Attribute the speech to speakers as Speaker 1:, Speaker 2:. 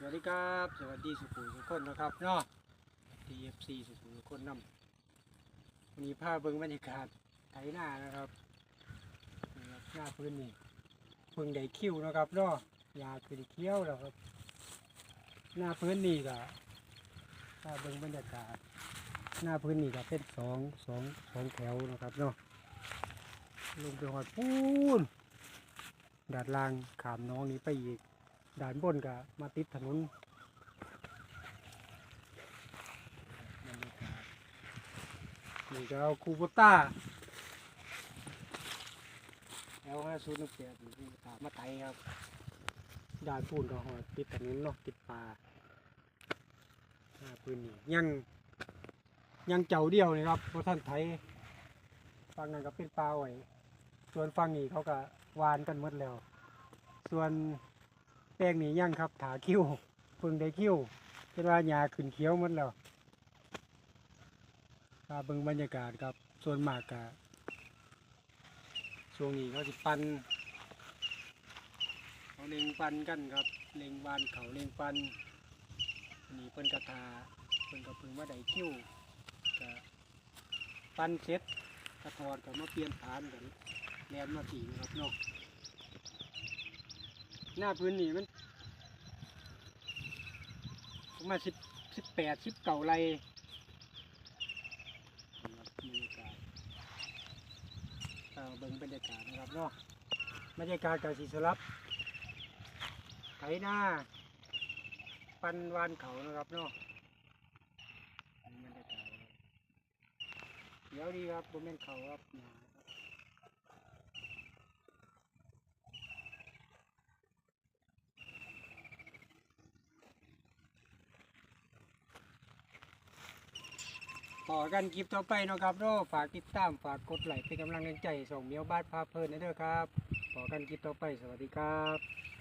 Speaker 1: สวัสดีครับ สวัสดีสุขุมทุกคนนะครับเนาะ TFC สุขุมทุกคนนำวันนี้พาเบิ่งบรรยากาศไถนานะครับนี่ครับหน้าพื้นนี่เพิ่งได้คิ้วนะครับเนาะยาคือเคี้ยวแล้วครับ หน้าพื้นนี่ก็พาเบิ่งบรรยากาศ หน้าพื้นนี่ก็เป็นสองสองสองแถวนะครับเนาะลงไปหอดปูนดาดล่างขามน้องนี้ไปอีก ด่านบนก็มาติดถนนนี่ก็เอาคูโบต้าแล้วห้าศูนย์หนึ่งแปดคูโบต้ามาไตครับด่านปูนก็หอดติดถนนเนาะติดป่าหน้าพื้นนี่ยังยังเจ้าเดียวเลยครับเพราะท่านไทยฟังนั้นก็เป็นปลาไว้ส่วนฟังนี้เขาก็วานกันหมดแล้ว ส่วน แป้งนี่ยังครับถาคิ้วเพิ่งได้คิ้วเป็นว่าหญ้าขึ้นเขียวหมดแล้วพาเบิ่งบรรยากาศครับส่วนมากกะช่วงนี้เขาสิปันเขาเล็งปันกันครับเล็งบานเขาเล็งปันนี่เพิ่นกระทาเพิ่นก็เพิ่งมาได้คิ้วกะปันเสร็จกระถอดก็มาเปลี่ยนฐานกันแลนมาตีนะครับเนาะ หน้าพื้นนี่มันประมาณสิบสิบแปดสิบเก่าไรบรรยากาศเอาเบิ่งบรรยากาศนะครับเนาะบรรยากาศกับสีสลับไถหน้า ปันวานเขานะครับเนาะบรรยากาศเดี๋ยวดีครับบนเมนเขากับหนาครับ ต่อกันคลิปต่อไปเนาะครับเนาะฝากติดตามฝากกดไลค์เป็นกำลังใจส่งเมียวบ้านพาเพลินนะเด้อครับต่อกันคลิปต่อไปสวัสดีครับ